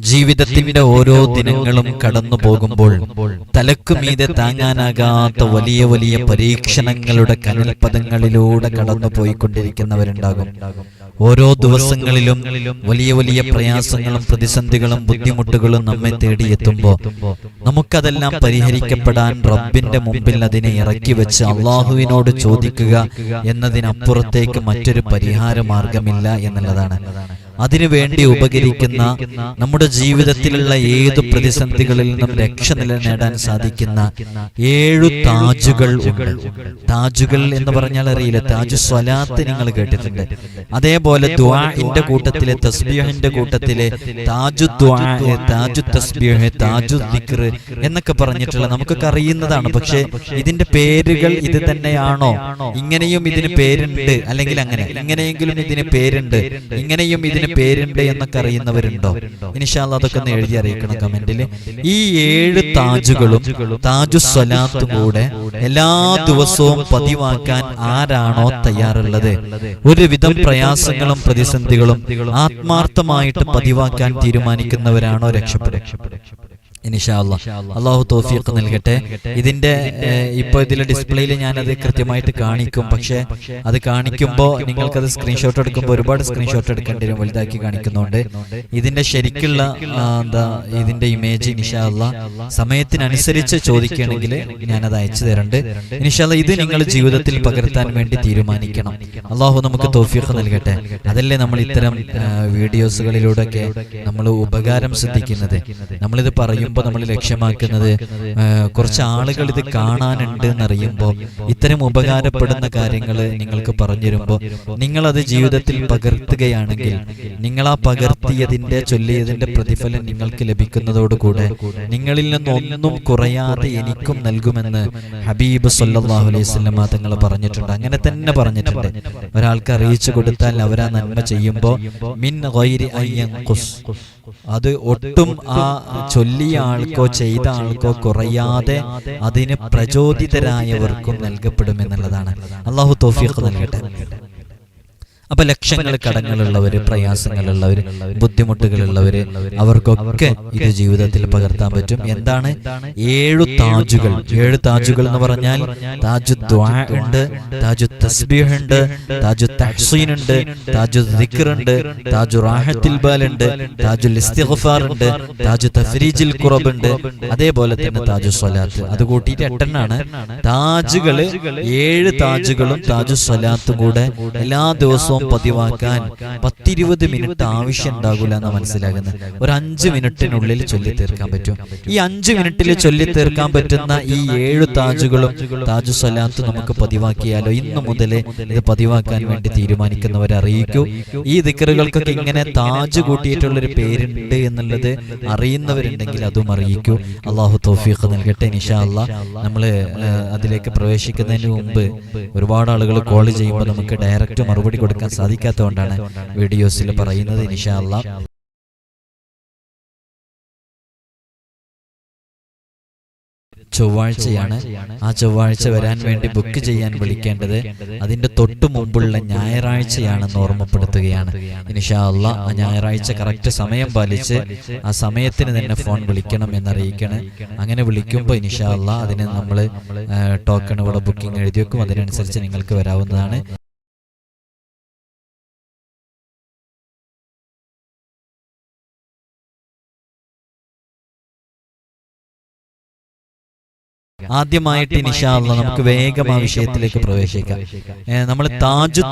ജീവിതത്തിന്റെ ഓരോ ദിനങ്ങളും കടന്നു പോകുമ്പോൾ തലക്കുമീതെ താങ്ങാനാകാത്ത വലിയ വലിയ പരീക്ഷണങ്ങളുടെ കനൽപദങ്ങളിലൂടെ കടന്നു പോയിക്കൊണ്ടിരിക്കുന്നവരുണ്ടാകും ഓരോ ദിവസങ്ങളിലും വലിയ വലിയ പ്രയാസങ്ങളും പ്രതിസന്ധികളും ബുദ്ധിമുട്ടുകളും നമ്മെ തേടിയെത്തുമ്പോൾ നമുക്കതെല്ലാം പരിഹരിക്കപ്പെടാൻ റബ്ബിന്റെ മുമ്പിൽ അതിനെ ഇറക്കി വെച്ച് അള്ളാഹുവിനോട് ചോദിക്കുക എന്നതിനപ്പുറത്തേക്ക് മറ്റൊരു പരിഹാര മാർഗമില്ല എന്നുള്ളതാണ്. അതിനുവേണ്ടി ഉപകരിക്കുന്ന നമ്മുടെ ജീവിതത്തിലുള്ള ഏത് പ്രതിസന്ധികളിൽ നിന്നും രക്ഷ നില നേടാൻ സാധിക്കുന്ന ഏഴു താജുകൾ ഉണ്ട്. താജുകൾ എന്ന് പറഞ്ഞാൽ അറിയില്ല. താജു സ്വലാത്ത് നിങ്ങൾ കേട്ടിട്ടുണ്ട്. അതേപോലെ ദ്വാഇന്റെ കൂട്ടത്തിലെ തസ്ബീഹിന്റെ കൂട്ടത്തിലെ താജു ദ്വാ താജു തസ്ബീഹ് താജു ദിക്ർ എന്നൊക്കെ പറഞ്ഞിട്ടുള്ള നമുക്കൊക്കെ അറിയുന്നതാണ്. പക്ഷേ ഇതിന്റെ പേരുകൾ ഇത് തന്നെയാണോ? ഇങ്ങനെയും ഇതിന് പേരുണ്ട്. അല്ലെങ്കിൽ അങ്ങനെ. ഇങ്ങനെയെങ്കിലും ഇതിന് പേരുണ്ട്. ഇങ്ങനെയും ഇതിന് പേരുണ്ട് എന്നൊക്കെ അറിയുന്നവരുണ്ടോ? ഇനിഷാല്ല അതൊക്കെ ഒന്ന് എഴുതി അറിയിക്കണം കമന്റിൽ ഈ ഏഴ് താജുകളും താജു സ്വലാത്തും കൂടെ എല്ലാ ദിവസവും പതിവാക്കാൻ ആരാണോ തയ്യാറുള്ളത്? ഒരുവിധം പ്രയാസങ്ങളും പ്രതിസന്ധികളും ആത്മാർത്ഥമായിട്ട് പതിവാക്കാൻ തീരുമാനിക്കുന്നവരാണോ രക്ഷപ്പെടും ഇനിഷാല്ല അള്ളാഹു തോഫീഖ് നൽകട്ടെ. ഇതിന്റെ ഇപ്പൊ ഇതിലെ ഡിസ്പ്ലേയിൽ ഞാൻ അത് കൃത്യമായിട്ട് കാണിക്കും പക്ഷെ അത് കാണിക്കുമ്പോൾ അത് സ്ക്രീൻഷോട്ട് എടുക്കുമ്പോൾ ഒരുപാട് സ്ക്രീൻഷോട്ട് എടുക്കേണ്ടി വരും. വലുതാക്കി കാണിക്കുന്നുണ്ട്. ഇതിന്റെ ശരിക്കുള്ള എന്താ ഇതിന്റെ ഇമേജ് ഇനിഷാല്ല സമയത്തിനനുസരിച്ച് ചോദിക്കുകയാണെങ്കിൽ അത് അയച്ചു തരുന്നുണ്ട് ഇനിഷാല്ല ഇത് നിങ്ങൾ ജീവിതത്തിൽ പകർത്താൻ വേണ്ടി തീരുമാനിക്കണം. അള്ളാഹു നമുക്ക് തോഫീഖ് നൽകട്ടെ. അതല്ലേ നമ്മൾ ഇത്തരം വീഡിയോസുകളിലൂടെ വീഡിയോസുകളിലൂടെയൊക്കെ നമ്മൾ ഉപകാരം ശ്രദ്ധിക്കുന്നത്. നമ്മളിത് പറയുമ്പോൾ നമ്മൾ ലക്ഷ്യമാക്കുന്നത് കുറച്ച് ആളുകൾ ഇത് കാണാനുണ്ട് എന്നറിയുമ്പോൾ ഇത്തരം ഉപകാരപ്പെടുന്ന കാര്യങ്ങൾ നിങ്ങൾക്ക് പറഞ്ഞു തരുമ്പോൾ നിങ്ങളത് ജീവിതത്തിൽ പകർത്തുകയാണെങ്കിൽ നിങ്ങൾ ആ പകർത്തിയതിന്റെ ചൊല്ലിയതിന്റെ പ്രതിഫലം നിങ്ങൾക്ക് ലഭിക്കുന്നതോടുകൂടെ നിങ്ങളിൽ നിന്നൊന്നും കുറയാതെ എനിക്കും നൽകുമെന്ന് ഹബീബ് സല്ലാഹു അലൈഹി വസല്ലമ തങ്ങൾ പറഞ്ഞിട്ടുണ്ട്. അങ്ങനെ തന്നെ പറഞ്ഞിട്ടുണ്ട്. ഒരാൾക്ക് അറിയിച്ചു കൊടുത്താൽ അവരാ നന്മ ചെയ്യുമ്പോൾ മിൻ. അത് ഒട്ടും ആ ചൊല്ലിയ ആൾക്കോ ചെയ്ത ആൾക്കോ കുറയാതെ അതിന് പ്രചോദിതരായവർക്കും നൽകപ്പെടുമെന്നുള്ളതാണ്. അള്ളാഹു തോഫിയൊക്കെ നൽകട്ടെ. അപ്പൊ ലക്ഷങ്ങൾ കടങ്ങളുള്ളവര് പ്രയാസങ്ങളുള്ളവര് ബുദ്ധിമുട്ടുകളുള്ളവര് അവർക്കൊക്കെ ഇത് ജീവിതത്തിൽ പകർത്താൻ പറ്റും. എന്താണ്? ഏഴു താജുകൾ. ഏഴു താജുകൾ എന്ന് പറഞ്ഞാൽ താജു ഉണ്ട് താജു തസ്ബീഹ് ഉണ്ട് താജു തഹ്സീൻ ഉണ്ട് താജു ദിക്ർ ഉണ്ട് താജു റാഹത്തിൽ ബാലുണ്ട് ഉണ്ട് താജുൽ ഇസ്തിഗ്ഫാർ ഉണ്ട് താജു തഫരീജിൽ കുറബ് ഉണ്ട് അതേപോലെ തന്നെ താജു സ്വലാത്ത്. അത് കൂട്ടിയിട്ട് എട്ടെണ്ണാണ്. താജുകൾ ഏഴ് താജുകളും താജു സ്വലാത്തും കൂടെ എല്ലാ ദിവസവും പതിവാക്കാൻ പത്തിരുപത് മിനിറ്റ് ആവശ്യം ഉണ്ടാകില്ല എന്ന് മനസ്സിലാകുന്നത്. ഒരു അഞ്ച് മിനിറ്റിനുള്ളിൽ ചൊല്ലി തീർക്കാൻ പറ്റും. ഈ അഞ്ച് മിനിറ്റിൽ ചൊല്ലി തീർക്കാൻ പറ്റുന്ന ഈ ഏഴ് താജുകളും താജു സലാത്ത് നമുക്ക് പതിവാക്കിയാലോ? ഇന്ന് മുതൽ ഇത് പതിവാക്കാൻ വേണ്ടി തീരുമാനിക്കുന്നവരെ അറിയിക്കൂ. ഈ ദിക്കറുകൾക്കൊക്കെ ഇങ്ങനെ താജ് കൂട്ടിയിട്ടുള്ളൊരു പേരുണ്ട് എന്നുള്ളത് അറിയുന്നവരുണ്ടെങ്കിൽ അതും അറിയിക്കൂ. അള്ളാഹു തൗഫീഖ് നൽകട്ടെ നിഷാ അല്ലാ നമ്മൾ അതിലേക്ക് പ്രവേശിക്കുന്നതിന് മുമ്പ് ഒരുപാട് ആളുകൾ കോൾ ചെയ്യുമ്പോൾ നമുക്ക് ഡയറക്റ്റ് മറുപടി കൊടുക്കാൻ സാധിക്കാത്തതുകൊണ്ടാണ് വീഡിയോസിൽ പറയുന്നത് ഇൻഷാല്ല ചൊവ്വാഴ്ചയാണ്. ആ ചൊവ്വാഴ്ച വരാൻ വേണ്ടി ബുക്ക് ചെയ്യാൻ വിളിക്കേണ്ടത് അതിന്റെ തൊട്ടു മുമ്പുള്ള ഞായറാഴ്ചയാണെന്ന് ഓർമ്മപ്പെടുത്തുകയാണ്. ഇനിഷാ അല്ല ആ ഞായറാഴ്ച കറക്റ്റ് സമയം പാലിച്ച് ആ സമയത്തിന് തന്നെ ഫോൺ വിളിക്കണം എന്നറിയിക്കണം. അങ്ങനെ വിളിക്കുമ്പോൾ ഇനിഷാ അല്ല അതിന് നമ്മൾ ടോക്കണുകളോ ബുക്കിംഗ് എഴുതി വെക്കും അതിനനുസരിച്ച് നിങ്ങൾക്ക് വരാവുന്നതാണ്. ആദ്യമായിട്ട് ഇനിഷാല്ല നമുക്ക് വേഗം ആ വിഷയത്തിലേക്ക് പ്രവേശിക്കാം. നമ്മൾ താജു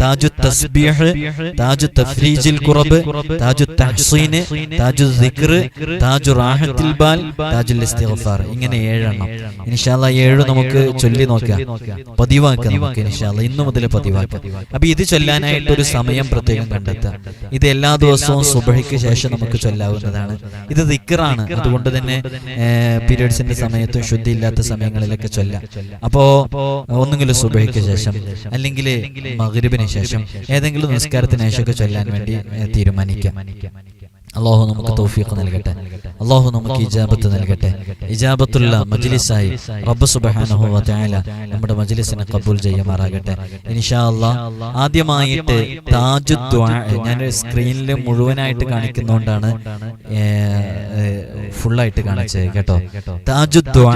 താജു തസ്ബീഹ് താജു തഫ്രീജിൽ കുറബ് താജു തഹ്സീന് താജു ദിക്ർ താജു റാഹത്തിൽ ബാൽ താജുൽ ഇസ്തിഗ്ഫാർ. ഇങ്ങനെ ഏഴെണ്ണം. ഇൻഷാല്ല ഏഴ് നമുക്ക് ചൊല്ലി നോക്കാം. പതിവാക്കാം നമുക്ക് ഇൻഷാല്ല ഇന്നു മുതൽ പതിവാക്കാം. അപ്പൊ ഇത് ചൊല്ലാനായിട്ട് ഒരു സമയം പ്രത്യേകം കണ്ടെത്താം ഇത് എല്ലാ ദിവസവും സുബഹയ്ക്ക് ശേഷം നമുക്ക് ചൊല്ലാവുന്നതാണ്. ഇത് ദിക്റാണ്. അതുകൊണ്ട് തന്നെ പീരിയഡ്സിന്റെ സമയത്തും ശുദ്ധി ഇല്ലാത്ത സമയങ്ങളിലൊക്കെ ചൊല്ലാം അപ്പോ ഒന്നുകിലും സുബഹയ്ക്ക് ശേഷം അല്ലെങ്കിൽ മഗ്രിബിന് ശേഷം ഏതെങ്കിലും നിസ്കാരത്തിന് ശേഷമൊക്കെ ചൊല്ലാൻ വേണ്ടി തീരുമാനിക്കാം. അള്ളാഹു നമുക്ക് തൗഫീഖ് നൽകട്ടെ. അള്ളാഹു നമുക്ക് ഇജാബത്ത് നൽകട്ടെ. ഇജാബത്തുള്ള മജ്ലിസായി റബ്ബ് സുബ്ഹാനഹു വ തആല നമ്മുടെ മജ്ലിസിനെ കബൂൽ ചെയ്യുമാറാകട്ടെ. ഇൻഷാ അല്ലാഹ് ആദ്യമായിട്ട് താജു ദുആ ഞാൻ സ്ക്രീനിൽ മുഴുവനായിട്ട് കാണിക്കുന്നതുകൊണ്ടാണ് ഫുള്ളായിട്ട് കാണിച്ചത് കേട്ടോ. താജു ദുആ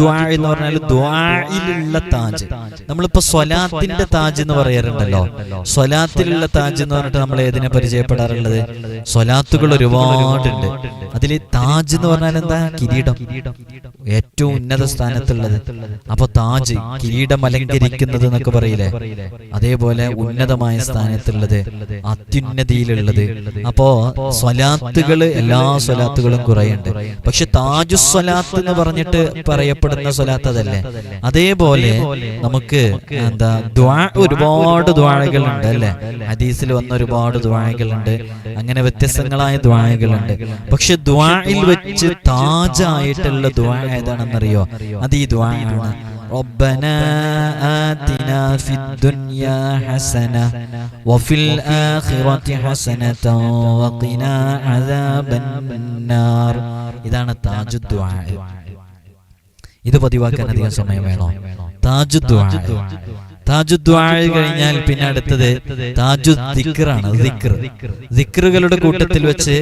ദുആ എന്ന് പറഞ്ഞാൽ ദുആയിലുള്ള താജ്. നമ്മളിപ്പോ സ്വലാത്തിന്റെ താജ് എന്ന് പറയാറുണ്ടല്ലോ. സ്വലാത്തിലുള്ള താജ് എന്ന് പറഞ്ഞിട്ട് നമ്മൾ ഏതിനെ പരിചയപ്പെടാറുള്ളത്? സ്വലാത്തുകൾ ഒരുപാടുണ്ട്. അതിൽ താജ് എന്ന് പറഞ്ഞാൽ എന്താ? കിരീടം. ഏറ്റവും ഉന്നത സ്ഥാനത്തുള്ളത്. അപ്പൊ താജ് കിരീടം അലങ്കരിക്കുന്നത് എന്നൊക്കെ പറയില്ലേ? അതേപോലെ ഉന്നതമായ സ്ഥാനത്തുള്ളത്. അത്യുന്നതിയിലുള്ളത്. അപ്പോ സ്വലാത്തുകൾ എല്ലാ സ്വലാത്തുകളും കുറേയുണ്ട്. പക്ഷെ താജു സ്വലാത്ത് എന്ന് പറഞ്ഞിട്ട് പറയപ്പെടുന്ന സ്വലാത്ത് അതല്ലേ? അതേപോലെ നമുക്ക് എന്താ ദ്വാ ഒരുപാട് ദ്വാഴകളുണ്ട് അല്ലെ? ഹദീസിൽ വന്ന ഒരുപാട് ദ്വാഴകളുണ്ട് അങ്ങനെ വ്യത്യസ്തങ്ങളായ ദ്വാഴകളുണ്ട് പക്ഷെ ദ്വായിൽ വെച്ച് താജായിട്ടുള്ള ദ്വാ ഏതാണെന്നറിയോ അത് ഈ ദ്വാ ആണ് ربنا آتنا في الدنيا حسنة وفي الآخرة حسنة وقنا عذاب النار ഇതാണ് താജു ദ്വാ ഇത് പതിവാക്കാൻ അധികം സമയം വേണോ താജു ദ്വാ താജു കഴിഞ്ഞാൽ പിന്നെ അടുത്തത് താജു ദിക്റാണ് ദിക്ർ ദിക്റുകളുടെ കൂട്ടത്തിൽ വെച്ച്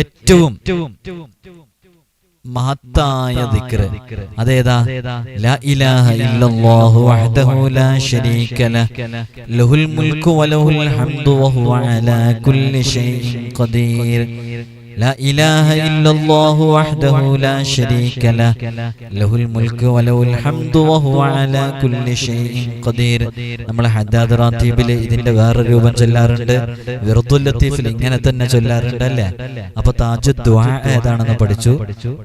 ഏറ്റവും മഹത്തായ ദിക്ർ അതേതാ? ലാ ഇലാഹ ഇല്ലല്ലാഹു വഹ്ദഹു ലാ ശരീക ലഹ് ലഹുൽ മുൽക്കു വലഹുൽ ഹംദു വഹുവ അലാ കുല്ലി ഷൈഇൻ ഖദീർ. لا إله إلا الله وحده لا شريك له. له. الملك وله الحمد وهو على كل شيء قدير. നമ്മൾ ഹദ്ദാദ് റാത്തീബിൽ ഇതിന്റെ വേറെ രൂപം ചൊല്ലാറുണ്ട്. വിറുദുൽ ലത്തീഫിൽ ഇങ്ങനെ തന്നെ ചൊല്ലാറുണ്ട് അല്ലേ അപ്പൊ താജു ദ്വാ ഏതാണെന്ന് പഠിച്ചു?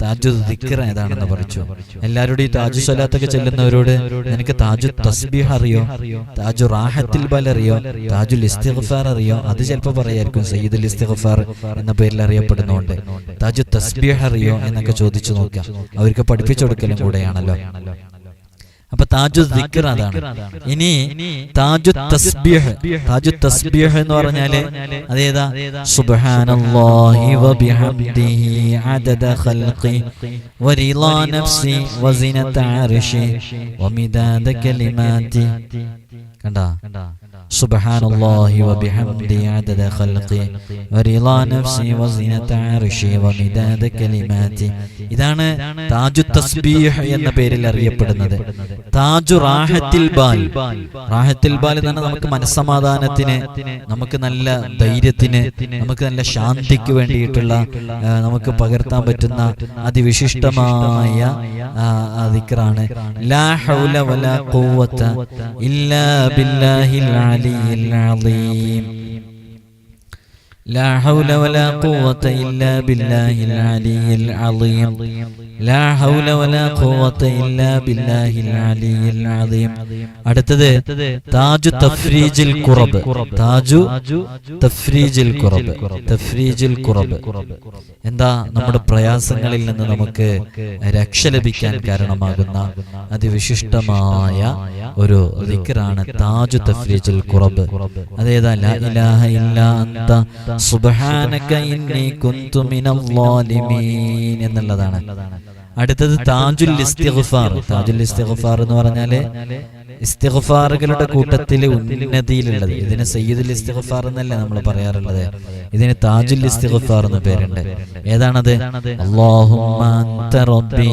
താജു ദിക്കർ ഏതാണെന്ന് പഠിച്ചു? എല്ലാവരോടും ഈ താജു സ്വലാത്തൊക്കെ ചെല്ലുന്നവരോട് നിനക്ക് താജു തസ്ബീഹ് അറിയോ? താജു റാഹത്തിൽ ബൽ അറിയോ? താജുൽ ഇസ്തിഗ്ഫാർ അറിയോ? അത് ചിലപ്പോൾ പറയായിരിക്കും സയ്യിദുൽ ഇസ്തിഗ്ഫാർ എന്ന പേരിൽ അറിയപ്പെടുന്നു അറിയപ്പെടുന്നുണ്ട് താജു തസ്ബീഹ് അറിയോ എന്നൊക്കെ ചോദിച്ചു നോക്കാം. അവർക്ക് പഠിപ്പിച്ചു കൊടുക്കലും കൂടെയാണല്ലോ. അപ്പൊ താജു ദിക്ർ അതാണ്. ഇനി താജു തസ്ബീഹ്. താജു തസ്ബീഹ് എന്ന് പറഞ്ഞാൽ അതേതാ? സുബ്ഹാനല്ലാഹി വബിഹംദിഹി അദദ ഖൽഖി വരിളാ നഫ്സി വസിനത അർശി വമിദാദ കലിമാതി കണ്ടാ? സുബ്ഹാനല്ലാഹി വബിഹംദി അദദ ഖൽഖി വറിളാ നഫ്സി വസിനത അർശി വമിദാദ കലിമാതി ഇതാണ് താജു തസ്ബീഹ് എന്ന പേരിൽ അറിയപ്പെടുന്നത്. താജു റാഹത്തിൽ ബാൽ. റാഹത്തിൽ ബാൽ. എന്ന് നമുക്ക് മനസ്സമാധാനത്തിന് നമുക്ക് നല്ല ധൈര്യത്തിന് നമുക്ക് നല്ല ശാന്തിക്ക് വേണ്ടിയിട്ടുള്ള നമുക്ക് പകർത്താൻ പറ്റുന്ന അതിവിശിഷ്ടമായ ദിക്റാണ്. ലാ ഹൗല വലാ ഖുവത ഇല്ലാ ബില്ലാഹിൽ അലിയിൽ അളീം لا حول ولا قوة إلا بالله العلي العظيم لا حول ولا قوة إلا بالله العلي العظيم അടുത്തത് താജു തഫ്രീജിൽ കുറബ് താജു തഫ്രീജിൽ കുറബ് തഫ്രീജിൽ കുറബ് എന്താ നമ്മുടെ പ്രയാസങ്ങളിൽ നിന്ന് നമുക്ക് രക്ഷ ലഭിക്കാൻ കാരണമാകുന്ന അതിവിശിഷ്ടമായ ഒരു ദിക്റാണ് താജു തഫ്രീജിൽ കുറബ് അതേതാ? ലാ ഇലാഹ ഇല്ലാ അന്ത. എന്നുള്ളതാണ്. അടുത്തത് താജുൽ ഇസ്തിഗ്ഫാർ. താജുൽ ഇസ്തിഗ്ഫാർ എന്ന് പറഞ്ഞാൽ ഇസ്തിഗ്ഫാറുകളുടെ കൂട്ടത്തിൽ ഉന്നതിയിലുള്ളത്. ഇതിന് സയ്യിദുൽ ഇസ്തിഗ്ഫാർ എന്നല്ല നമ്മൾ പറയാറുള്ളത്? ഇതിന് താജുൽ ഇസ്തിഗ്ഫാർ എന്ന പേരുണ്ട്. ഏതാണത്? അല്ലാഹുമ്മ അൻത റബ്ബി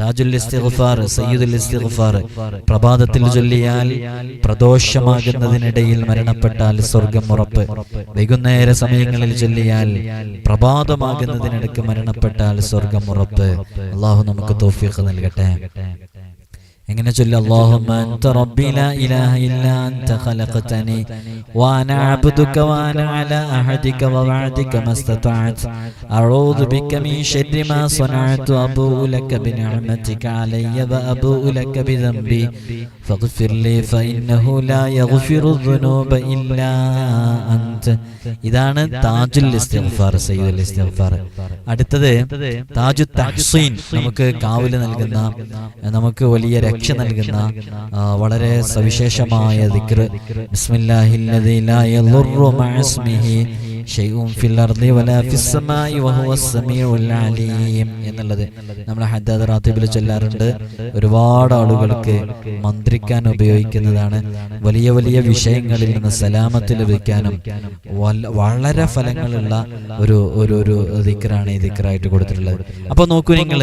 താജുൽ ഇസ്തിഗ്ഫാർ സയ്യിദുൽ ഇസ്തിഗ്ഫാർ പ്രഭാതത്തിൽ ചൊല്ലിയാൽ പ്രദോഷമാകുന്നതിനിടയിൽ മരണപ്പെട്ടാൽ സ്വർഗം ഉറപ്പ്. വൈകുന്നേര സമയങ്ങളിൽ ചൊല്ലിയാൽ പ്രഭാതമാകുന്നതിനിടയ്ക്ക് മരണപ്പെട്ടാൽ സ്വർഗം ഉറപ്പ്. അള്ളാഹു നമുക്ക് തോഫീഖ് നൽകട്ടെ. എങ്ങനെ ചൊല്ലി اللهم انت ربي لا اله الا انت خلقتني وانا عبدك وانا على عهدك ووعدك ما استطعت أعوذ بك من شر ما صنعت أبوء لك بنعمتك علي وأبوء لك بذنبي فاغفر لي فإنه لا يغفر الذنوب إلا أنت ഇതാണ് താജുൽ ഇസ്തിഗ്ഫാർ സയ്യിദുൽ ഇസ്തിഗ്ഫാർ അടുത്തത് താജു തഹ്സീൻ നമുക്ക് കാവല് നൽകുന്ന നമുക്ക് വലിയ രക്ഷ നൽകുന്ന വളരെ സവിശേഷമായ ദിക്ർ ബിസ്മില്ലാഹില്ലദി ലാ യളുറു മഅസ്മിഹി ഫിൽ അർദി വലാ ഫിസ് സമാഇ സമീഉൽ അലീം എന്നുള്ളത്. നമ്മൾ ഹദ്ദാദ് റാത്തിബിൽ ചൊല്ലാറുണ്ട്. ഒരുപാട് ആളുകൾക്ക് മന്ത്രിക്കാൻ ഉപയോഗിക്കുന്നതാണ്. വലിയ വലിയ വിഷയങ്ങളിൽ നിന്ന് സലാമത്ത് ലഭിക്കാനും വളരെ ഫലങ്ങളുള്ള ഒരു ഒരു ഒരു ദിക്റാണ് ഈ ദിക്റായിട്ട് കൊടുത്തിട്ടുള്ളത്. അപ്പൊ നോക്കൂ നിങ്ങൾ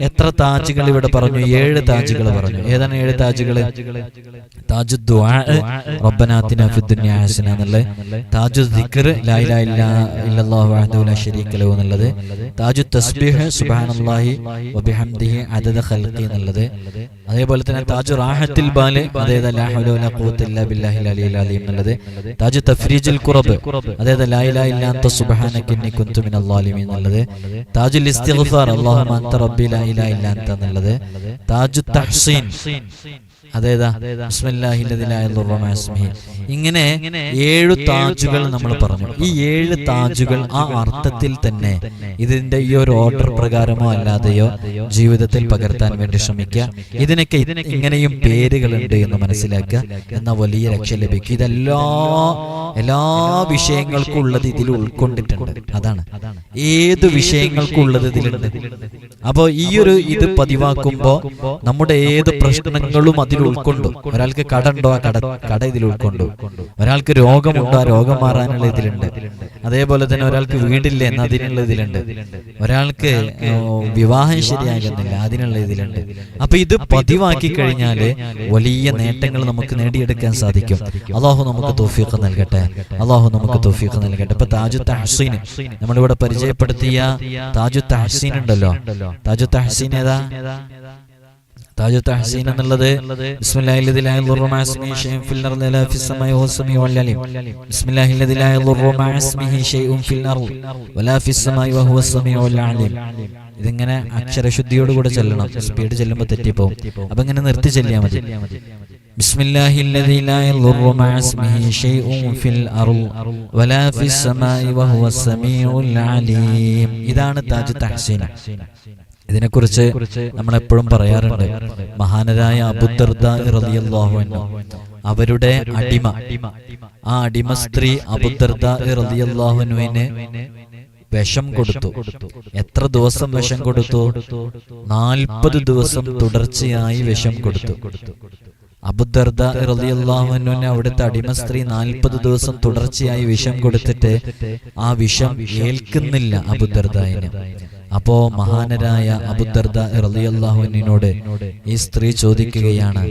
എത്ര താജുകൾ ഇവിടെ പറഞ്ഞു? ഏഴ് താജുകൾ പറഞ്ഞു. ഏതാണ് ഏഴ് താജുകൾ താജു ദുആ റബ്ബനാ ആതിനാ ഫിദ് ദുനിയാ ഹസന ദിക്ർ എന്നുള്ളത് താജു തസ്ബീഹ് സുബ്ഹാനല്ലാഹി വബിഹംദിഹി അദദ ഖൽഖി എന്നുള്ളത്. അതേപോലെ തന്നെ താജു റാഹത്തിൽ ബാൽ അതായത് ലാ ഹൗല വലാ ഖുവത ഇല്ലാ ബില്ലാഹിൽ അലിയിൽ അലീം എന്നുള്ളത്. താജു തഫ്രീജുൽ ഖുറബ് അതായത് ലാ ഇലാഹ ഇല്ലാ അൻത സുബ്ഹാനക ഇന്നി കുൻതു മിനൽ ളാലിമീൻ എന്നുള്ളത്. താജുൽ ഇസ്തിഗ്ഫാർ അല്ലാഹുമ്മ അൻത റബ്ബി ലാ ഇലാഹ ഇല്ലാ അൻത എന്നുള്ളത്. താജു തഹ്സീൻ അതേതാ. ഇങ്ങനെ ഏഴു താജുകൾ നമ്മൾ പറഞ്ഞു. ഈ ഏഴ് താജുകൾ ആ അർത്ഥത്തിൽ തന്നെ ഇതിന്റെ ഈ ഒരു ഓർഡർ പ്രകാരമോ അല്ലാതെയോ ജീവിതത്തിൽ പകർത്താൻ വേണ്ടി ശ്രമിക്കുക. ഇതിനൊക്കെ ഇത് ഇങ്ങനെയും പേരുകളുണ്ട് എന്ന് മനസ്സിലാക്കുക. എന്ന വലിയ രക്ഷ ലഭിക്കും. ഇതെല്ലാ എല്ലാ വിഷയങ്ങൾക്കും ഉള്ളത് ഇതിൽ ഉൾക്കൊണ്ടിട്ടുണ്ട്. അതാണ്. ഏത് വിഷയങ്ങൾക്കും ഉള്ളത് ഇതിലുണ്ട്. അപ്പോ ഈ ഒരു ഇത് പതിവാക്കുമ്പോ നമ്മുടെ ഏത് പ്രശ്നങ്ങളും അതിൽ ഉൾക്കൊണ്ടു. ഒരാൾക്ക് കട ഉണ്ടോ ആ കട കട ഇതിൽ ഉൾക്കൊണ്ടു. ഒരാൾക്ക് രോഗമുണ്ടോ? ആ രോഗം മാറാനുള്ള ഇതിലുണ്ട്. അതേപോലെ തന്നെ ഒരാൾക്ക് വീടില്ല എന്ന് അതിനുള്ള ഇതിലുണ്ട്. ഒരാൾക്ക് വിവാഹം ശരിയാകുന്നില്ല അതിനുള്ള ഇതിലുണ്ട്. അപ്പൊ ഇത് പതിവാക്കി കഴിഞ്ഞാൽ വലിയ നേട്ടങ്ങൾ നമുക്ക് നേടിയെടുക്കാൻ സാധിക്കും. അള്ളാഹു നമുക്ക് തോഫീഖ് നൽകട്ടെ. അള്ളാഹു നമുക്ക് തോഫീഖ് നൽകട്ടെ. ഇപ്പൊ താജു തഹസീൻ നമ്മളിവിടെ പരിചയപ്പെടുത്തിയ താജു തഹസീൻ ഉണ്ടല്ലോ താജു തഹസീൻ ഏതാ? എന്നുള്ളത് ഫിൽ ഫിസ് വ അലീം. ഫിൽ ഫിസ് വ അലീം. ഇതിങ്ങനെ അക്ഷരശുദ്ധിയോട് കൂടെ ചെല്ലണം. സ്പീഡ് ചെല്ലുമ്പോ തെറ്റിപ്പോവും. അപ്പൊ ഇങ്ങനെ നിർത്തി ചെല്ലിയാ മതി. ഫിൽ ഫിസ് വ അലീം. ഇതാണ് താജ് തഹസീന ഇതിനെക്കുറിച്ച് നമ്മൾ എപ്പോഴും പറയാറുണ്ട്. മഹാനരായ അബുദർദ അവരുടെ അടിമ. ആ അടിമ സ്ത്രീ അബുദർദ വിഷം കൊടുത്തു. എത്ര ദിവസം വിഷം കൊടുത്തു? നാൽപ്പത് ദിവസം തുടർച്ചയായി വിഷം കൊടുത്തു. അബുദർദ അവിടുത്തെ അടിമ സ്ത്രീ നാൽപ്പത് ദിവസം തുടർച്ചയായി വിഷം കൊടുത്തിട്ട് ആ വിഷം ഏൽക്കുന്നില്ല അബുദർദായിന് അപ്പോ മഹാനരായ അബുദർദ റളിയല്ലാഹുവിനോട് ഈ സ്ത്രീ ചോദിക്കുകയാണ്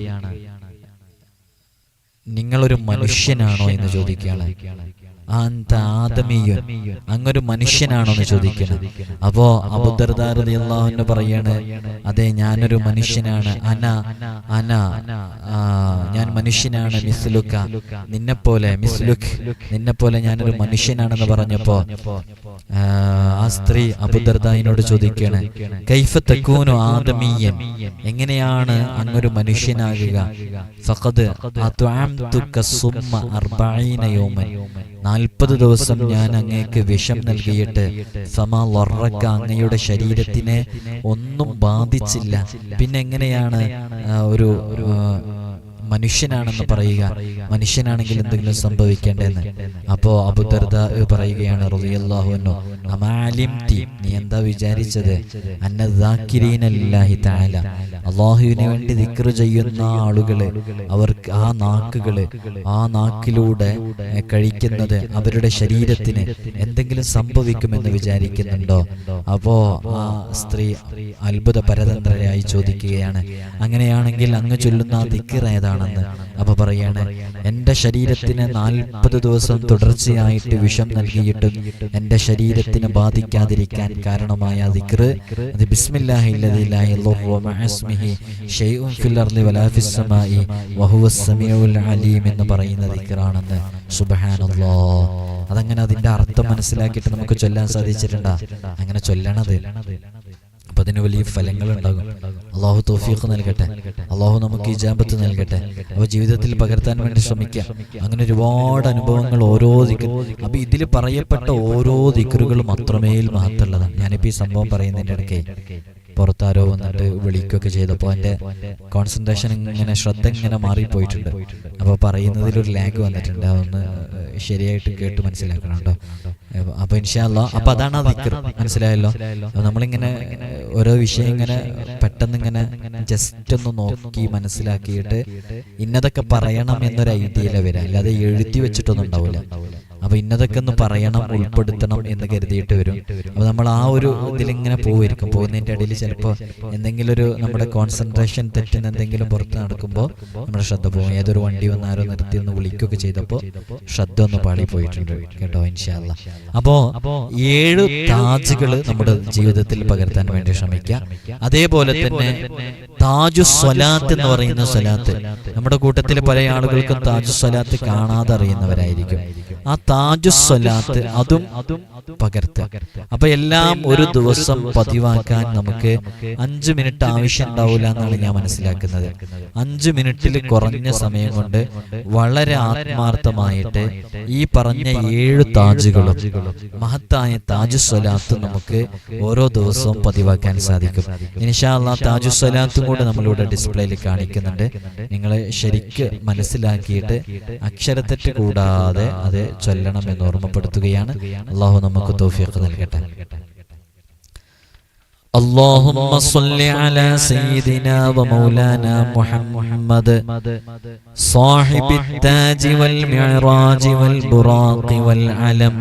നിങ്ങളൊരു മനുഷ്യനാണോ? എന്ന് ചോദിക്കുകയാണ്. ആദമീയൻ. അങ്ങൊരു മനുഷ്യനാണോ എന്ന് ചോദിക്കണം. അപ്പോ അള്ളാഹുന്ന് പറയാണ് അതെ ഞാനൊരു മനുഷ്യനാണ്. അന അന ഞാൻ മനുഷ്യനാണ് മിസ്ലുക്ക. നിന്നെ പോലെ മിസ്ലുഖ് നിന്നെ പോലെ ഞാനൊരു മനുഷ്യനാണെന്ന് പറഞ്ഞപ്പോ ആ, സ്ത്രീ അബുദർദായിനോട് ചോദിക്കുകയാണ് കൈഫ തെക്കൂനു ആദമീയൻ? എങ്ങനെയാണ് അങ്ങൊരു മനുഷ്യനാകുക? ഫഖദ് നാല് നാൽപ്പത് ദിവസം ഞാൻ അങ്ങേക്ക് വിഷം നൽകിയിട്ട് സമാറക്ക ലൊറക്ക അങ്ങയുടെ ശരീരത്തിനെ ഒന്നും ബാധിച്ചില്ല. പിന്നെ എങ്ങനെയാണ് ഒരു മനുഷ്യനാണെന്ന് പറയുക. മനുഷ്യനാണെങ്കിൽ എന്തെങ്കിലും സംഭവിക്കേണ്ടെന്ന് അപ്പോ അബുദർദ പറയുകയാണ് നീ എന്താ വിചാരിച്ചത്? അന്നദാക്കിരീനല്ലാഹി അള്ളാഹുവിന് വേണ്ടി ദിക്ർ ചെയ്യുന്ന ആളുകൾ അവർക്ക് ആ നാക്കുകൾ ആ നാക്കിലൂടെ കഴിക്കുന്നത് അവരുടെ ശരീരത്തിന് എന്തെങ്കിലും സംഭവിക്കുമെന്ന് വിചാരിക്കുന്നുണ്ടോ? അപ്പോ ആ സ്ത്രീ അത്ഭുത പരതന്ത്രയായി ചോദിക്കുകയാണ് അങ്ങനെയാണെങ്കിൽ അങ്ങ് ചൊല്ലുന്ന ആ ദിക്ർ ഏതാണെന്ന് അപ്പൊ പറയാണ് എന്റെ ശരീരത്തിന് നാൽപ്പത് ദിവസം തുടർച്ചയായിട്ട് വിഷം നൽകിയിട്ടും എന്റെ ശരീരത്തിന് ബാധിക്കാതിരിക്കാൻ കാരണമായ ദിക്റ് അത് അലീം എന്ന് പറയുന്ന ദിക്റാണെന്ന്. സുബ്ഹാനല്ലാഹ് അതങ്ങനെ അതിന്റെ അർത്ഥം മനസ്സിലാക്കിയിട്ട് നമുക്ക് ചൊല്ലാൻ സാധിച്ചിട്ടുണ്ടാ? അങ്ങനെ ചൊല്ലണത്. അപ്പൊ അതിന് വലിയ ഫലങ്ങൾ ഉണ്ടാകും അള്ളാഹു തോഫീഖ് നൽകട്ടെ. അള്ളാഹു നമുക്ക് ഈ ഇജാബത്ത് നൽകട്ടെ. അപ്പൊ ജീവിതത്തിൽ പകർത്താൻ വേണ്ടി ശ്രമിക്കാം. അങ്ങനെ ഒരുപാട് അനുഭവങ്ങൾ ഓരോ ദിക്ർ. അപ്പൊ ഇതിൽ പറയപ്പെട്ട ഓരോ ദിക്കറുകളും അത്രമേൽ മഹത്തുള്ളതാണ്. ഞാനിപ്പോ ഈ സംഭവം പറയുന്നതിന്റെ ഇടയ്ക്ക് പുറത്താരോ വന്നിട്ട് വിളിക്കുകയൊക്കെ ചെയ്തപ്പോൾ എന്റെ കോൺസെൻട്രേഷൻ ഇങ്ങനെ ശ്രദ്ധ ഇങ്ങനെ മാറിപ്പോയിട്ടുണ്ട്. അപ്പോൾ പറയുന്നതിൽ ഒരു ലാഗ് വന്നിട്ടുണ്ട്. അതൊന്ന് ശരിയായിട്ട് കേട്ട് മനസ്സിലാക്കണം കേട്ടോ. അപ്പൊ- ഇൻഷാല്ല അപ്പൊ അതാണ് ആ ദിക്ർ. മനസ്സിലായല്ലോ? അപ്പൊ നമ്മളിങ്ങനെ ഓരോ വിഷയം ഇങ്ങനെ പെട്ടെന്ന് ഇങ്ങനെ ജസ്റ്റ് ഒന്ന് നോക്കി മനസ്സിലാക്കിയിട്ട് ഇന്നതൊക്കെ പറയണം എന്നൊരു ഐഡിയയിലെ വരാം. അല്ലാതെ എഴുതി വെച്ചിട്ടൊന്നും ഉണ്ടാവില്ല അപ്പൊ ഇന്നതൊക്കെ ഒന്ന് പറയണം ഉൾപ്പെടുത്തണം എന്ന് കരുതിയിട്ട് വരും. അപ്പൊ നമ്മൾ ആ ഒരു ഇതിലിങ്ങനെ പോയിരിക്കും. പോകുന്നതിന്റെ ഇടയിൽ ചിലപ്പോ എന്തെങ്കിലും ഒരു നമ്മുടെ കോൺസെൻട്രേഷൻ തെറ്റുന്ന എന്തെങ്കിലും പുറത്ത് നടക്കുമ്പോൾ നമ്മുടെ ശ്രദ്ധ പോകും. ഏതൊരു വണ്ടി വന്നാരോ നിർത്തി ഒന്ന് വിളിക്കുകയൊക്കെ ചെയ്തപ്പോൾ ശ്രദ്ധ ഒന്ന് പാടി പോയിട്ടുണ്ട് കേട്ടോ ഇൻഷാല്ല അപ്പോ ഏഴ് താജുകൾ നമ്മുടെ ജീവിതത്തിൽ പകർത്താൻ വേണ്ടി ശ്രമിക്കാം. അതേപോലെ തന്നെ താജു സ്വലാത്ത് എന്ന് പറയുന്ന സ്വലാത്ത്. നമ്മുടെ കൂട്ടത്തിൽ പല ആളുകൾക്കും താജു സ്വലാത്ത് കാണാതെ അറിയുന്നവരായിരിക്കും. ആ താജു സ്വലാത്ത് അതും പകർത്തുക. അപ്പൊ എല്ലാം ഒരു ദിവസം പതിവാക്കാൻ നമുക്ക് അഞ്ചു മിനിറ്റ് ആവശ്യം ഉണ്ടാവില്ല എന്നാണ് ഞാൻ മനസ്സിലാക്കുന്നത്. അഞ്ചു മിനിറ്റിൽ കുറഞ്ഞ സമയം കൊണ്ട് വളരെ ആത്മാർത്ഥമായിട്ട് ഈ പറഞ്ഞ ഏഴ് താജുകളും മഹത്തായ താജു സ്വലാത്ത് നമുക്ക് ഓരോ ദിവസവും പതിവാക്കാൻ സാധിക്കും. ഇൻഷാല്ല താജു സ്വലാത്തും കൂടെ നമ്മളിവിടെ ഡിസ്പ്ലേയിൽ കാണിക്കുന്നുണ്ട്. നിങ്ങൾ ശരിക്ക് മനസ്സിലാക്കിയിട്ട് അക്ഷരത്തെറ്റ് കൂടാതെ അത് ചൊല്ലണം എന്ന് ഓർമ്മപ്പെടുത്തുകയാണ്. അള്ളാഹു നമുക്ക് തോഫിയൊക്കെ നൽകട്ടെ اللهم صل على سيدنا ومولانا محمد صاحب التاج والمعراج والبراق والعلم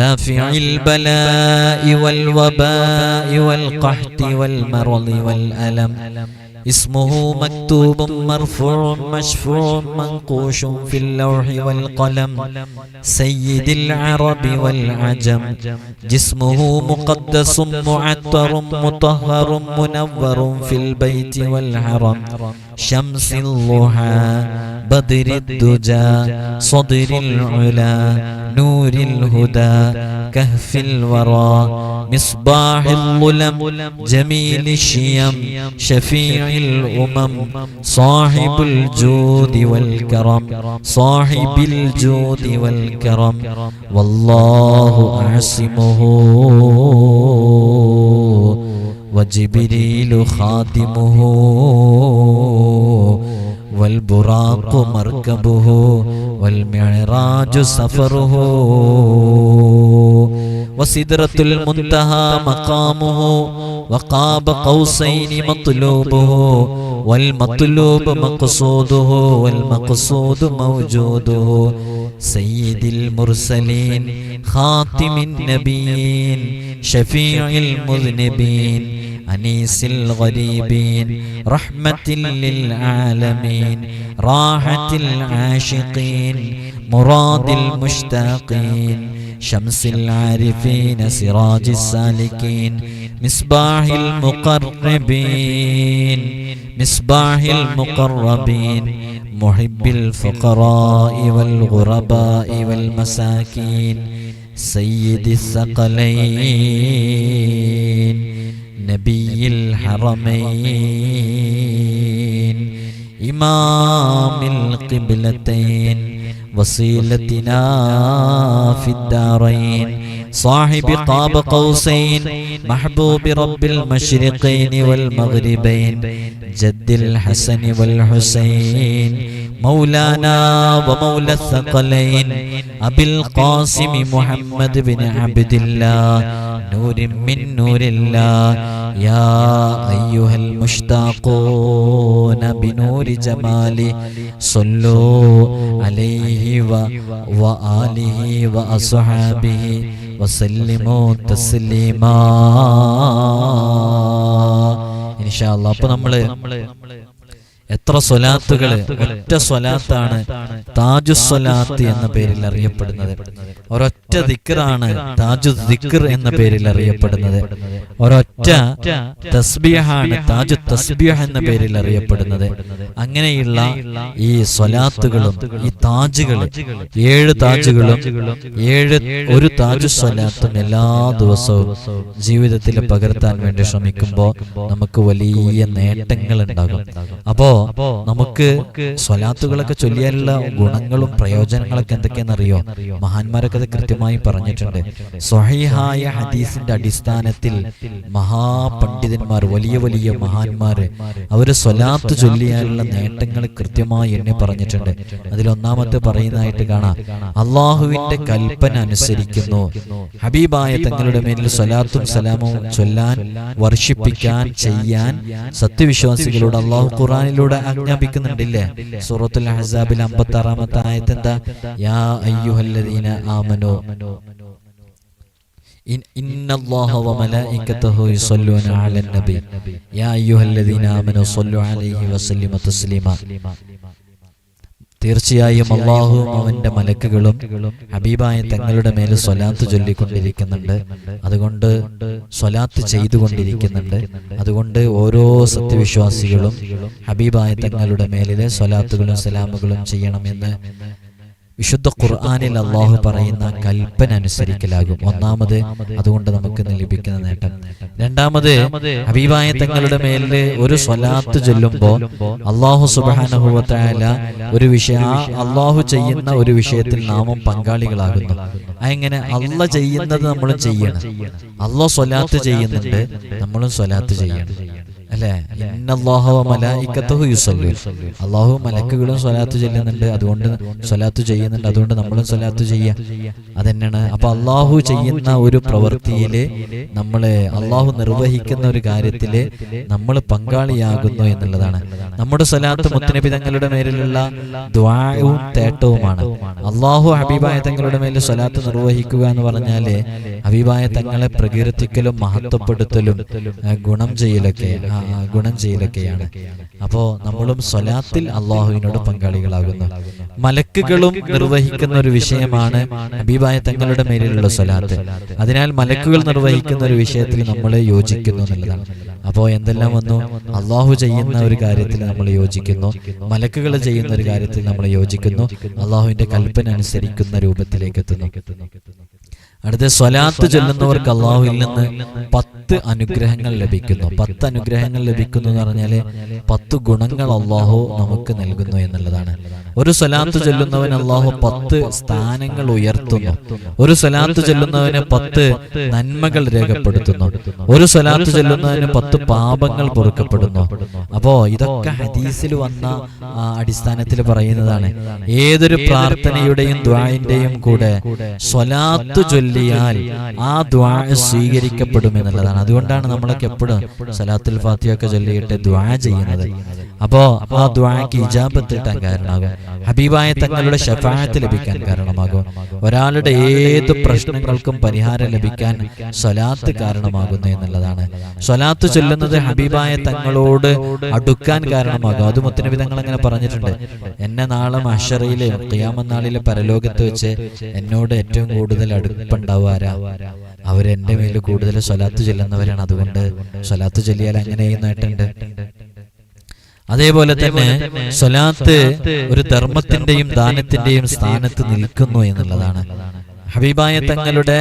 دافع البلاء والوباء والقحط والمرض والألم اسمه مكتوب مرفوع مشفوع منقوش في اللوح والقلم. سيد العرب والعجم. جسمه مقدس معطر مطهر منور في البيت والحرم شمس الضحى بدر الدجى صدر العلا نور الهدى كهف الورى مصباح الظلم جميل الشيم شفيع الأمم صاحب الجود والكرم صاحب الجود والكرم والله أعصمه. وجبريل خادمه والبراق مركبه والمعراج سفره وسدرة المنتهى مقامه وقاب قوسين مطلوبه والمطلوب مقصوده والمقصود موجوده سيد المرسلين خاتم النبيين شفيع المذنبين أنيس الغريبين رحمة للعالمين راحة العاشقين مراد المشتاقين شمس العارفين سراج السالكين مصباح المقربين مصباح المقربين محب الفقراء والغرباء والمساكين سيد الثقلين نبي الحرمين. إمام القبلتين وصيلتنا في الدارين صاحب قاب قوسين محبوب رب المشرقين والمغربين جد الحسن والحسين مولانا ومولى الثقلين أبي القاسم محمد بن عبد الله نور من نور الله يا أيها المشتاقون بنور جمالي صلوا عليه و... وآله وأصحابه وسلموا تسليما إن شاء الله അപ്പോൾ നമ്മള് എത്ര സ്വലാത്തുകൾ ഒറ്റ സ്വലാത്താണ് താജു സ്വലാത്ത് എന്ന പേരിൽ അറിയപ്പെടുന്നത്. ഒരൊറ്റ ദിക്കറാണ് താജു ദിക്കർ എന്ന പേരിൽ അറിയപ്പെടുന്നത്. ഒരൊറ്റ തസ്ബിയാണ് താജു തസ്ബിഹ് എന്ന പേരിൽ അറിയപ്പെടുന്നത്. അങ്ങനെയുള്ള ഈ സ്വലാത്തുകളും ഈ താജുകളും ഏഴ് താജുകളും ഏഴ് ഒരു താജു സ്വലാത്തും എല്ലാ ദിവസവും ജീവിതത്തിൽ പകർത്താൻ വേണ്ടി ശ്രമിക്കുമ്പോൾ നമുക്ക് വലിയ നേട്ടങ്ങൾ ഉണ്ടാകും. അപ്പോ നമുക്ക് സ്വലാത്തുകളൊക്കെ ചൊല്ലിയാലുള്ള ഗുണങ്ങളും പ്രയോജനങ്ങളൊക്കെ എന്തൊക്കെയാണെന്നറിയോ? മഹാന്മാരൊക്കെ അത് കൃത്യമായി പറഞ്ഞിട്ടുണ്ട്. സ്വഹീഹായ ഹദീസിന്റെ അടിസ്ഥാനത്തിൽ മഹാപണ്ഡിതന്മാർ വലിയ വലിയ മഹാന്മാര് അവർ സ്വലാത്ത് ചൊല്ലിയാലുള്ള നേട്ടങ്ങൾ കൃത്യമായി എന്നെ പറഞ്ഞിട്ടുണ്ട്. അതിലൊന്നാമത്തെ പറയുന്നതായിട്ട് കാണാം. അള്ളാഹുവിന്റെ കൽപ്പന അനുസരിക്കുന്നു. ഹബീബായ തങ്ങളുടെ മേലിൽ സ്വലാത്തും സലാമും ചൊല്ലാൻ വർഷിപ്പിക്കാൻ ചെയ്യാൻ സത്യവിശ്വാസികളോട് അള്ളാഹു ഖുറാനിലൂടെ ആജ്ഞാപിക്കുന്നുണ്ടില്ലേ സൂറത്തുൽ അഹ്സാബിൽ അമ്പത്തി ആറാമത്തെ ആയത്ത് എന്താ യാ അയ്യുഹല്ലദീന ആമനോ إن إن الله وملائكته يصلون على النبي يا أيها الذين آمنوا صلوا عليه وسلموا تسليما തീർച്ചയായും അള്ളാഹുവും അവന്റെ മലക്കുകളും ഹബീബായ തങ്ങളുടെ മേൽ സ്വലാത്ത് ചൊല്ലിക്കൊണ്ടിരിക്കുന്നുണ്ട്. അതുകൊണ്ട് സ്വലാത്ത് ചെയ്തുകൊണ്ടിരിക്കുന്നുണ്ട്. അതുകൊണ്ട് ഓരോ സത്യവിശ്വാസികളും ഹബീബായ തങ്ങളുടെ മേലിലെ സ്വലാത്തുകളും സലാമുകളും ചെയ്യണമെന്ന് വിശുദ്ധ ഖുർആാനിൽ അള്ളാഹു പറയുന്ന കൽപ്പന അനുസരിക്കലാകും. ഒന്നാമത് അതുകൊണ്ട് നമുക്ക് ലഭിക്കുന്ന നേട്ടം. രണ്ടാമത് ഹബീബായ തങ്ങളുടെ മേലിൽ ഒരു സ്വലാത്ത് ചൊല്ലുമ്പോ അള്ളാഹു സുബാനഹുവല ഒരു വിഷയ അള്ളാഹു ചെയ്യുന്ന ഒരു വിഷയത്തിൽ നാമം പങ്കാളികളാകുന്നു. അങ്ങനെ അള്ള ചെയ്യുന്നത് നമ്മളും ചെയ്യണം. അള്ളാഹ് സ്വലാത്ത് ചെയ്യുന്നുണ്ട്. നമ്മളും സ്വലാത്ത് ചെയ്യണം. അല്ലേ? അള്ളാഹു മലക്കുകളും സ്വലാത്ത് ചെല്ലുന്നുണ്ട് അതുകൊണ്ട് സ്വലാത്ത് ചെയ്യുന്നുണ്ട്. അതുകൊണ്ട് നമ്മളും സ്വലാത്ത് ചെയ്യാം. അതന്നെയാണ് അപ്പൊ അള്ളാഹു ചെയ്യുന്ന ഒരു പ്രവൃത്തിയിൽ നമ്മൾ അള്ളാഹു നിർവഹിക്കുന്ന ഒരു കാര്യത്തിൽ നമ്മൾ പങ്കാളിയാകുന്നു എന്നുള്ളതാണ്. നമ്മുടെ സ്വലാത്ത് മുത്തനബി തങ്ങളുടെ മേലിലുള്ള ദ്വായവും തേട്ടവുമാണ്. അള്ളാഹു ഹബീബായ തങ്ങളുടെ മേലിൽ സ്വലാത്ത് നിർവഹിക്കുക എന്ന് പറഞ്ഞാൽ ഹബീബായ തങ്ങളെ പ്രകീർത്തിക്കലും മഹത്വപ്പെടുത്തലും ഗുണം ചെയ്യലൊക്കെ. ആ, ഗുണം ചെയ്തൊക്കെയാണ്. അപ്പോ നമ്മളും സ്വലാത്തിൽ അള്ളാഹുവിനോട് പങ്കാളികളാകുന്നു. മലക്കുകളും നിർവഹിക്കുന്ന ഒരു വിഷയമാണ് ഹബീബായ തങ്ങളുടെ മേലിലുള്ള സ്വലാത്ത്. അതിനാൽ മലക്കുകൾ നിർവഹിക്കുന്ന ഒരു വിഷയത്തിൽ നമ്മൾ യോജിക്കുന്നു എന്നുള്ളതാണ്. അപ്പോ എന്തെല്ലാം വന്നു? അള്ളാഹു ചെയ്യുന്ന ഒരു കാര്യത്തിൽ നമ്മൾ യോജിക്കുന്നു. മലക്കുകൾ ചെയ്യുന്ന ഒരു കാര്യത്തിൽ നമ്മൾ യോജിക്കുന്നു. അള്ളാഹുവിന്റെ കൽപ്പന അനുസരിക്കുന്ന രൂപത്തിലേക്ക് എത്തുന്നു. അടുത്ത സ്വലാത്ത് ചൊല്ലുന്നവർക്ക് അള്ളാഹുവിൽ നിന്ന് പത്ത് അനുഗ്രഹങ്ങൾ ലഭിക്കുന്നു. പത്ത് അനുഗ്രഹങ്ങൾ ലഭിക്കുന്നു എന്ന് പറഞ്ഞാൽ പത്ത് ഗുണങ്ങൾ അള്ളാഹു നമുക്ക് നൽകുന്നു എന്നുള്ളതാണ്. ഒരു സ്വലാത്ത് ചൊല്ലുന്നവൻ അള്ളാഹു പത്ത് സ്ഥാനങ്ങൾ ഉയർത്തുന്നു. ഒരു സ്വലാത്ത് ചൊല്ലുന്നവന് പത്ത് നന്മകൾ രേഖപ്പെടുത്തുന്നു. ഒരു സ്വലാത്ത് ചൊല്ലുന്നവന് പത്ത് പാപങ്ങൾ പൊറുക്കപ്പെടുന്നു. അപ്പോ ഇതൊക്കെ ഹദീസിൽ വന്ന അടിസ്ഥാനത്തിൽ പറയുന്നതാണ്. ഏതൊരു പ്രാർത്ഥനയുടെയും ദ്വായിന്റെയും കൂടെ സ്വലാത്ത് ചൊല്ലിയാൽ ആ ദ്വാ സ്വീകരിക്കപ്പെടുമെന്നുള്ളതാണ്. അതുകൊണ്ടാണ് നമ്മളൊക്കെ എപ്പോഴും സലാത്തുൽ ഫാത്തിയൊക്കെ ചൊല്ലിയിട്ട് ദ്വാ ചെയ്യുന്നത്. അപ്പോ ആ ദ്വാക്ക് ഇജാബത്തിട്ടാൻ കാരണമാകും. ഹബീബായ തങ്ങളുടെ ഷഫായത്ത് ലഭിക്കാൻ കാരണമാകും. ഒരാളുടെ ഏത് പ്രശ്നങ്ങൾക്കും പരിഹാരം ലഭിക്കാൻ സ്വലാത്ത് കാരണമാകുന്നു എന്നുള്ളതാണ്. സ്വലാത്ത് ചൊല്ലുന്നത് ഹബീബായ തങ്ങളോട് അടുക്കാൻ കാരണമാകും. അത് മുത്തനബി തങ്ങൾ അങ്ങനെ പറഞ്ഞിട്ടുണ്ട്. എന്നെ നാളെ മഷറയിലെ ഖിയാമനാളിലെ പരലോകത്ത് വെച്ച് എന്നോട് ഏറ്റവും കൂടുതൽ അടുപ്പുണ്ടാവാരാ അവരെന്റെ മേൽ കൂടുതൽ സ്വലാത്ത് ചെല്ലുന്നവരാണ് അതുകൊണ്ട് സ്വലാത്ത് ചൊല്ലിയാൽ അങ്ങനെ നേട്ടുണ്ട് അതേപോലെ തന്നെ സ്വലാത്ത് ഒരു ധർമ്മത്തിന്റെയും ദാനത്തിന്റെയും സ്ഥാനത്ത് നിൽക്കുന്നു എന്നുള്ളതാണ്. ഹബീബായ തങ്ങളുടെ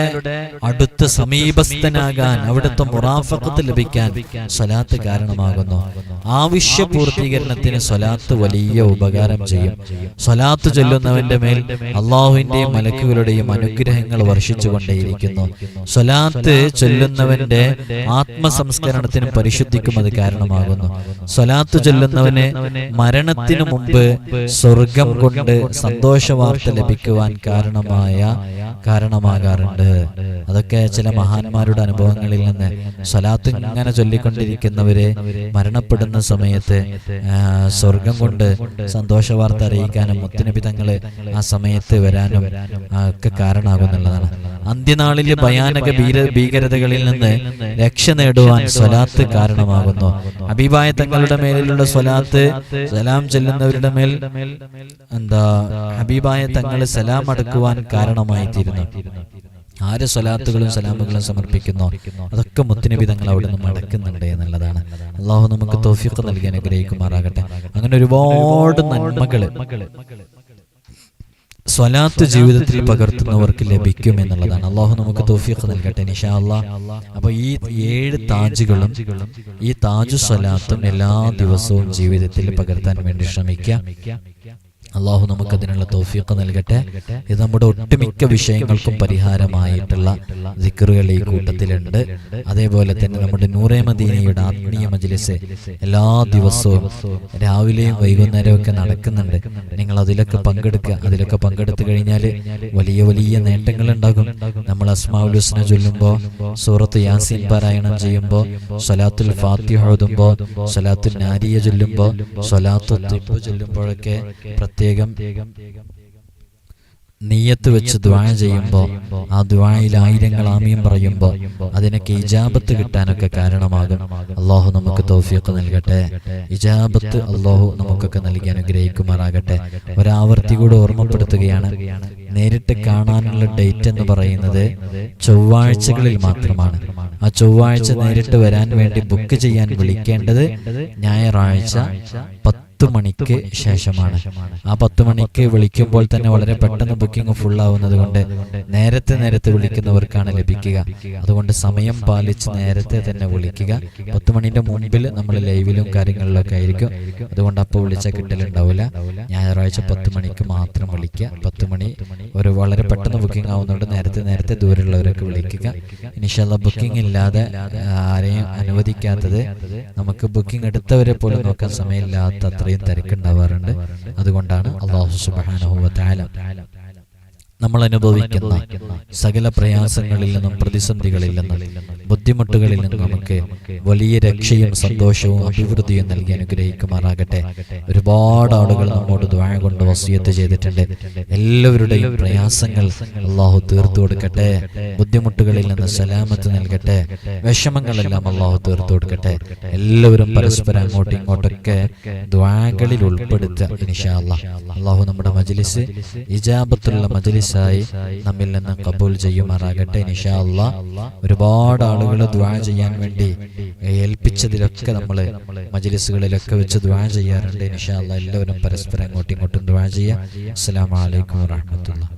അടുത്ത് സമീപസ്ഥനാകാൻ അവിടുത്തെ മുറാഫക്കത്ത് ലഭിക്കാൻ സ്വലാത്ത് കാരണമാകുന്നു. ആവശ്യ പൂർത്തീകരണത്തിന് സ്വലാത്ത് വലിയ ഉപകാരം ചെയ്യും. സ്വലാത്ത് ചൊല്ലുന്നവന്റെ മേൽ അള്ളാഹുവിന്റെയും മലക്കുകളുടെയും അനുഗ്രഹങ്ങൾ വർഷിച്ചുകൊണ്ടേയിരിക്കുന്നു. സ്വലാത്ത് ചൊല്ലുന്നവന്റെ ആത്മസംസ്കരണത്തിനും പരിശുദ്ധിക്കും അത് കാരണമാകുന്നു. സ്വലാത്ത് ചൊല്ലുന്നവന് മരണത്തിനു മുമ്പ് സ്വർഗം കൊണ്ട് സന്തോഷവാർത്ത ലഭിക്കുവാൻ കാരണമായ കാരണമാകാറുണ്ട്. അതൊക്കെ ചില മഹാന്മാരുടെ അനുഭവങ്ങളിൽ നിന്ന് സ്വലാത്ത് ഇങ്ങനെ ചൊല്ലിക്കൊണ്ടിരിക്കുന്നവരെ മരണപ്പെടുന്ന സമയത്ത് സ്വർഗം കൊണ്ട് സന്തോഷ വാർത്ത അറിയിക്കാനും മുത്തുനബി തങ്ങൾ ആ സമയത്ത് വരാനും ഒക്കെ കാരണമാകുന്നുള്ളതാണ് അന്ത്യനാളിലെ ഭയാനക ഭീര ഭീകരതകളിൽ നിന്ന് രക്ഷ നേടുവാൻ സ്വലാത്ത് കാരണമാകുന്നു. അഭിപായ തങ്ങളുടെ മേലിലുള്ള സ്വലാത്ത് സലാം ചെല്ലുന്നവരുടെ മേൽ എന്താ ഹബീബായ തങ്ങൾ സലാം അടക്കുവാൻ കാരണമായി തീരുന്നു ആര് സ്വലാത്തുകളും സലാമുകളും സമർപ്പിക്കുന്നോ? അതൊക്കെ മുത്തുനബി തങ്ങൾ അവിടെ നിന്ന് മടക്കുന്നുണ്ട് എന്നുള്ളതാണ്. അള്ളാഹു നമുക്ക് തോഫിക്ക് നൽകി അനുഗ്രഹിക്കുമാറാകട്ടെ. അങ്ങനെ ഒരുപാട് നന്മകൾ സ്വലാത്ത് ജീവിതത്തിൽ പകർത്തുന്നവർക്ക് ലഭിക്കും എന്നുള്ളതാണ്. അള്ളാഹു നമുക്ക് തോഫിക്ക് നൽകട്ടെ നിഷാ അള്ളാഹ് അപ്പൊ ഈ ഏഴ് താജുകളും ഈ താജു സ്വലാത്തും എല്ലാ ദിവസവും ജീവിതത്തിൽ പകർത്താൻ വേണ്ടി ശ്രമിക്കുക. അള്ളാഹു നമുക്കതിനുള്ള തോഫിയൊക്കെ നൽകട്ടെ. ഇത് നമ്മുടെ ഒട്ടുമിക്ക വിഷയങ്ങൾക്കും പരിഹാരമായിട്ടുള്ള ദിക്കറുകൾ ഈ കൂട്ടത്തിലുണ്ട്. അതേപോലെ തന്നെ നമ്മുടെ നൂറേ മദീനയുടെ ആത്മീയ മജ്ലിസ് എല്ലാ ദിവസവും രാവിലെയും വൈകുന്നേരവും ഒക്കെ നടക്കുന്നുണ്ട്. നിങ്ങൾ അതിലൊക്കെ പങ്കെടുക്കുക. അതിലൊക്കെ പങ്കെടുത്തു കഴിഞ്ഞാൽ വലിയ വലിയ നേട്ടങ്ങൾ ഉണ്ടാകും നമ്മൾ അസ്മാഉൽ ഹുസ്ന ചൊല്ലുമ്പോൾ സൂറത്ത് യാസീൻ പാരായണം ചെയ്യുമ്പോൾ സ്വലാത്തുൽ ഫാത്തിഹ ഓതുമ്പോൾ സ്വലാത്തുൽ നാരിയ ചൊല്ലുമ്പോൾ സ്വലാത്തു തിബ് ചൊല്ലുമ്പോഴൊക്കെ പ്രത്യേകം നീയത്ത് വെച്ച് ദ്വായ ചെയ്യുമ്പോൾ ആ ദ്വായയിൽ ആയിരങ്ങൾ ആമിയും പറയുമ്പോൾ അതിനൊക്കെ ഇജാബത്ത് കിട്ടാനൊക്കെ കാരണമാകും. അള്ളാഹു നമുക്ക് തോഫിയൊക്കെ നൽകട്ടെ. ഇജാബത്ത് അള്ളാഹു നമുക്കൊക്കെ നൽകി അനുഗ്രഹിക്കുമാറാകട്ടെ. ഒരാവർത്തി കൂടെ ഓർമ്മപ്പെടുത്തുകയാണ്. നേരിട്ട് കാണാനുള്ള ഡേറ്റ് എന്ന് പറയുന്നത് ചൊവ്വാഴ്ചകളിൽ മാത്രമാണ്. ആ ചൊവ്വാഴ്ച നേരിട്ട് വരാൻ വേണ്ടി ബുക്ക് ചെയ്യാൻ വിളിക്കേണ്ടത് ഞായറാഴ്ച പത്ത് മണിക്ക് ശേഷമാണ്. ആ പത്ത് മണിക്ക് വിളിക്കുമ്പോൾ തന്നെ വളരെ പെട്ടെന്ന് ബുക്കിംഗ് ഫുൾ ആവുന്നത് കൊണ്ട് നേരത്തെ നേരത്തെ വിളിക്കുന്നവർക്കാണ് ലഭിക്കുക. അതുകൊണ്ട് സമയം പാലിച്ച് നേരത്തെ തന്നെ വിളിക്കുക. പത്ത് മണിന്റെ മുമ്പിൽ നമ്മൾ ലൈവിലും കാര്യങ്ങളിലൊക്കെ ആയിരിക്കും. അതുകൊണ്ട് അപ്പോൾ വിളിച്ചാൽ കിട്ടലുണ്ടാവില്ല. ഞായറാഴ്ച പത്ത് മണിക്ക് മാത്രം വിളിക്കുക. പത്ത് മണി ഒരു വളരെ പെട്ടെന്ന് ബുക്കിംഗ് ആവുന്നതുകൊണ്ട് നേരത്തെ നേരത്തെ ദൂരമുള്ളവരൊക്കെ വിളിക്കുക. ഇനിഷല്ല ബുക്കിംഗ് ഇല്ലാതെ ആരെയും അനുവദിക്കാത്തത് നമുക്ക് ബുക്കിംഗ് എടുത്തവരെ പോലും നോക്കാൻ സമയമില്ലാത്ത അത്രയും തിരക്കുണ്ടാവാറുണ്ട്. അതുകൊണ്ടാണ് അള്ളാഹു സുബാന നമ്മൾ അനുഭവിക്കുന്ന സകല പ്രയാസങ്ങളിൽ നിന്നും പ്രതിസന്ധികളിൽ നിന്നും ബുദ്ധിമുട്ടുകളിൽ നിന്നും നമുക്ക് വലിയ രക്ഷയും സന്തോഷവും അഭിവൃദ്ധിയും നൽകി അനുഗ്രഹിക്കുമാറാകട്ടെ. ഒരുപാട് ആളുകൾ നമ്മോട് ദ്വാഴ കൊണ്ട് വസിയത്ത് ചെയ്തിട്ടുണ്ട്. എല്ലാവരുടെയും പ്രയാസങ്ങൾ അള്ളാഹു തീർത്തു കൊടുക്കട്ടെ. ബുദ്ധിമുട്ടുകളിൽ നിന്ന് സലാമത്ത് നൽകട്ടെ. വിഷമങ്ങളെല്ലാം അള്ളാഹു തീർത്തു കൊടുക്കട്ടെ. എല്ലാവരും പരസ്പരം അങ്ങോട്ടും ഇങ്ങോട്ടൊക്കെ ദ്വാകളിൽ ഉൾപ്പെടുത്തുക അള്ളാഹ് നമ്മുടെ മജ്ലിസ് ഇജാബത്തുള്ള മജ്ലിസായി നമ്മിൽ നിന്ന് കബൂൽ ചെയ്യുമാറാകട്ടെ നിഷാ അള്ളാ ഒരുപാട് ആളുകൾ ദ്വാ ചെയ്യാൻ വേണ്ടി ഏൽപ്പിച്ചതിലൊക്കെ നമ്മൾ മജ്ലിസുകളിലൊക്കെ വെച്ച് ദ്വാ ചെയ്യാറുണ്ട് നിഷാ അള്ളാ എല്ലാവരും പരസ്പരം അങ്ങോട്ടും ഇങ്ങോട്ടും ദ്വാ ചെയ്യാം. അസ്സലാമു അലൈക്കും വറഹ്മത്തുള്ളാഹി.